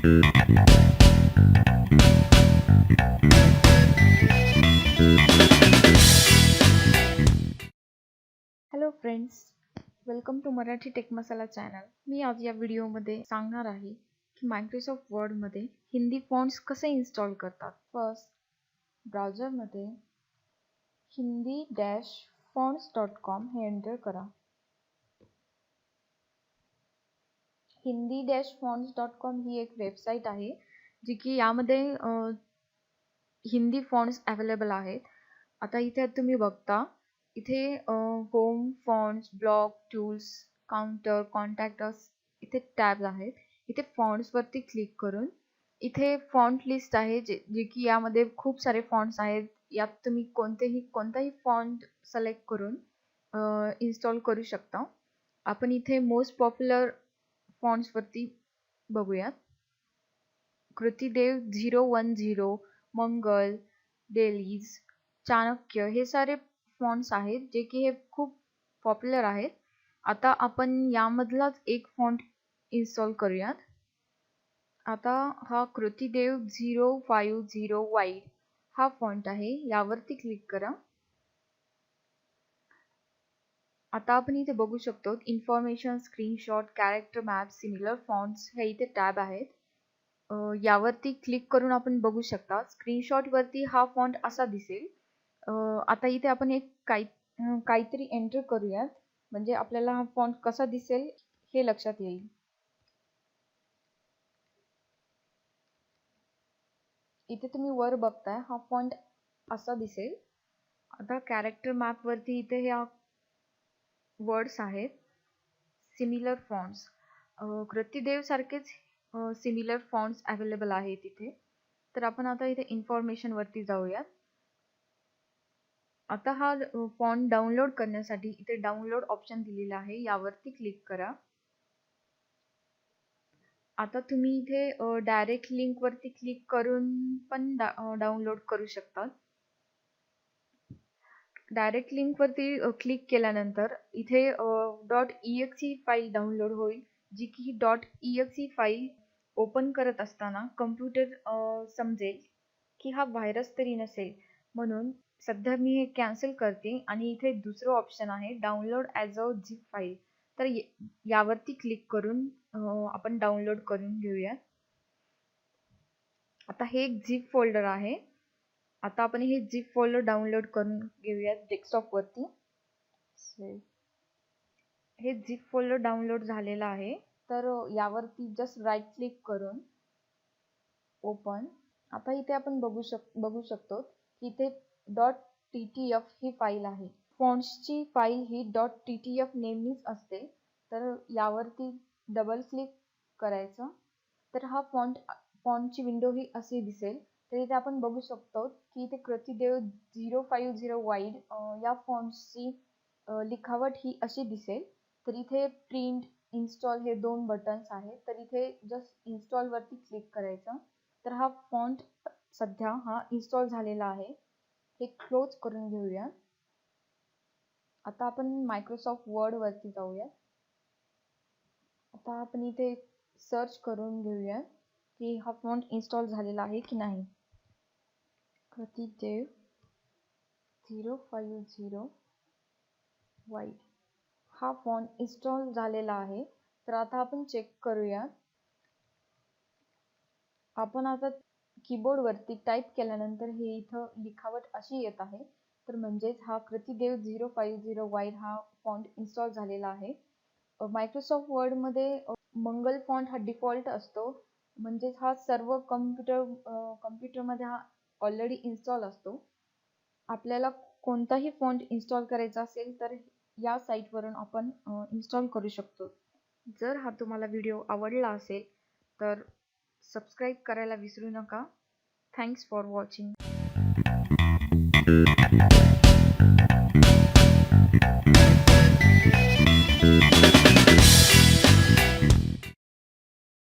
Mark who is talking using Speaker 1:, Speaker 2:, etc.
Speaker 1: Hello friends welcome to Marathi tech Masala channel मी आज या व्हिडिओमध्ये सांगणार आहे की मायक्रोसॉफ्ट वर्डमध्ये हिंदी फॉन्ट्स कसे इन्स्टॉल करतात. First ब्राउझरमध्ये Hindi dash fonts dot com हे एंटर करा. Hindi dash fonts dot com ही एक वेबसाईट आहे जी की यामध्ये हिंदी फॉन्ट्स अवेलेबल आहेत. आता इथे तुम्ही बघता इथे home fonts blog tools counter contactors इथे टॅब्स आहेत. इथे फॉन्ट्सवरती क्लिक करून इथे फॉन्ट लिस्ट आहे जे जे की यामध्ये खूप सारे फॉन्ट्स आहेत. यात तुम्ही कोणतेही कोणताही फॉन्ट सिलेक्ट करून इन्स्टॉल करू शकता. आपण इथे मोस्ट पॉप्युलर फॉन्ट्स वरती बघूयात. Krutidev zero one zero Mangal DevLys Chanakya हे सारे फॉन्ट्स आहेत जे की हे खूप पॉप्युलर आहेत. आता आपण यामधलाच एक फॉन्ट इन्स्टॉल करूयात. आता हा कृतीदेव झिरो फाईव्ह झिरो वाईट हा फॉन्ट आहे. यावरती क्लिक करा. आता आपण इथे बघू शकतो information screenshot character map similar fonts हे इथे टॅब आहेत. यावरती क्लिक करून आपण बघू शकता. स्क्रीनशॉटवरती हा फॉन्ट असा दिसेल. आता इथे आपण एक काही काहीतरी एंटर करूयात. म्हणजे आपल्याला हा फॉन्ट कसा दिसेल हे लक्षात येईल. इथे तुम्ही वर बघताय हा फॉन्ट असा दिसेल. आता कॅरेक्टर मॅपवरती इथे ह्या वर्ड्स आहेत. सिमिलर फॉन्ट्स कृतीदेव सारखेच सिमिलर फॉन्ट्स अवेलेबल आहेत तिथे तर आपण आता इथे इन्फॉर्मेशनवरती जाऊयात. आता हा फॉन्ट डाउनलोड करण्यासाठी इथे डाउनलोड ऑप्शन दिलेला आहे. यावरती क्लिक करा. आता तुम्ही इथे डायरेक्ट लिंकवरती क्लिक करून पण डाउनलोड करू शकता डायरेक्ट लिंक वरती क्लिक केल्यानंतर इथे डॉट ई फाईल डाउनलोड होईल जी की डॉट ई फाईल ओपन करत असताना कम्प्युटर समजेल की हा व्हायरस तरी नसेल. म्हणून सध्या मी हे कॅन्सल करते आणि इथे दुसरं ऑप्शन आहे download as a zip file तर ये- यावरती क्लिक करून आपण डाउनलोड करून घेऊया आता हे एक झिप फोल्डर आहे. आता आपण हे झिप फोल्डर डाउनलोड करून घेऊयात डेस्कटॉप वरती. So, हे झिप फोल्डर डाउनलोड झालेलं आहे. तर यावरती जस्ट राईट क्लिक करून ओपन आता इथे आपण बघू शक बघू शकतो की इथे. डॉट टी टी एफ ही फाईल आहे. फॉन्ट्सची फाईल ही. डॉट टी टी एफ नेहमीच असते. तर यावरती डबल क्लिक करायचं. तर हा फॉन्ट फॉन्टची विंडो ही अशी दिसेल. तर इथे आपण बघू शकतो की इथे Krutidev zero five zero wide या फॉर्म्सची लिखावट ही अशी दिसेल. तर इथे प्रिंट इन्स्टॉल हे दोन बटन्स आहेत. तर इथे जस्ट इन्स्टॉलवरती क्लिक करायचं. तर हा फॉन्ट सध्या हा इन्स्टॉल झालेला आहे. हे क्लोज करून घेऊया. आता आपण मायक्रोसॉफ्ट वर्डवरती जाऊया. आता आपण इथे सर्च करून घेऊया की हा फॉन्ट इन्स्टॉल झालेला आहे की नाही. प्रतिदेव झिरो फाईव्ह झिरो वाईट हा फॉन्ट इन्स्टॉल झालेला आहे. तर आता आपण चेक करूया. आपण आता कीबोर्डवरती टाईप केल्यानंतर हे इथं लिखावट अशी येत आहे. तर म्हणजेच हा कृतीदेव झिरो फाईव्ह झिरो वाईट हा फॉन्ट इन्स्टॉल झालेला आहे. मायक्रोसॉफ्ट वर्डमध्ये मंगल फॉन्ट हा डिफॉल्ट असतो. म्हणजेच हा सर्व कम्प्युटर कम्प्युटरमध्ये हा ऑलरेडी इन्स्टॉल असतो. आपल्याला कोणताही फॉन्ट इन्स्टॉल करायचा असेल तर या साईटवरून आपण इन्स्टॉल करू शकतो. जर हा तुम्हाला व्हिडिओ आवडला असेल तर सबस्क्राईब करायला विसरू नका. Thanks for watching